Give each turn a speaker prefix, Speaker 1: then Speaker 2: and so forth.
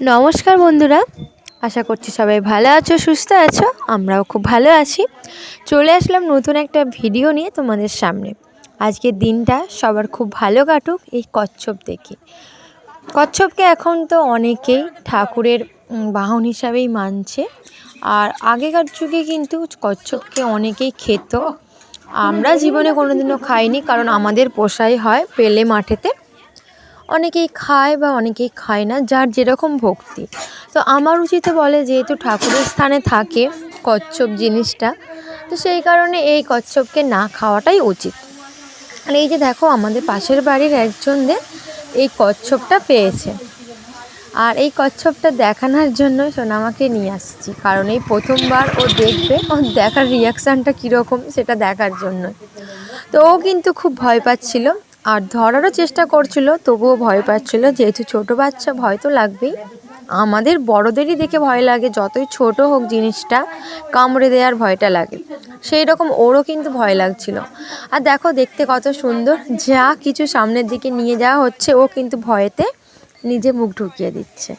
Speaker 1: নমস্কার বন্ধুরা। আশা করছি সবাই ভালো আছো, সুস্থ আছো, আমরাও খুব ভালো আছি। চলে আসলাম নতুন একটা ভিডিও নিয়ে তোমাদের সামনে। আজকের দিনটা সবার খুব ভালো কাটুক এই কচ্ছপ দেখে। কচ্ছপকে এখন তো অনেকেই ঠাকুরের বাহন হিসাবেই মানছে। আর আগেকার যুগে কিন্তু কচ্ছপকে অনেকেই খেত। আমরা জীবনে কোনোদিনও খাইনি, কারণ আমাদের পোষাই হয় পেলে মাঠেতে। অনেকেই খায় বা অনেকেই খায় না, যার যেরকম ভক্তি। তো আমার উচিতে বলে যেহেতু ঠাকুরের স্থানে থাকে কচ্ছপ জিনিসটা, তো সেই কারণে এই কচ্ছপকে না খাওয়াটাই উচিত। আর এই যে দেখো, আমাদের পাশের বাড়ির একজনদের এই কচ্ছপটা পেয়েছে। আর এই কচ্ছপটা দেখানোর জন্য সোনামাকে নিয়ে আসছি, কারণ এই প্রথমবার ও দেখবে ওর দেখার রিয়াকশানটা কীরকম সেটা দেখার জন্য তো ও কিন্তু খুব ভয় পাচ্ছিল আর ধরারও চেষ্টা করছিল, তবুও ভয় পাচ্ছিল, যেহেতু ছোট বাচ্চা, ভয় তো লাগবেই। আমাদের বড়দেরই দেখে ভয় লাগে, যতই ছোট হোক জিনিসটা, কামড়ে দেওয়ার ভয়টা লাগে। সেই রকম ওরও কিন্তু ভয় লাগছিল। আর দেখো, দেখতে কত সুন্দর, যা কিছু সামনের দিকে নিয়ে যাওয়া হচ্ছে, ও কিন্তু ভয়েতে নিজে মুখ ঢুকিয়ে দিচ্ছে।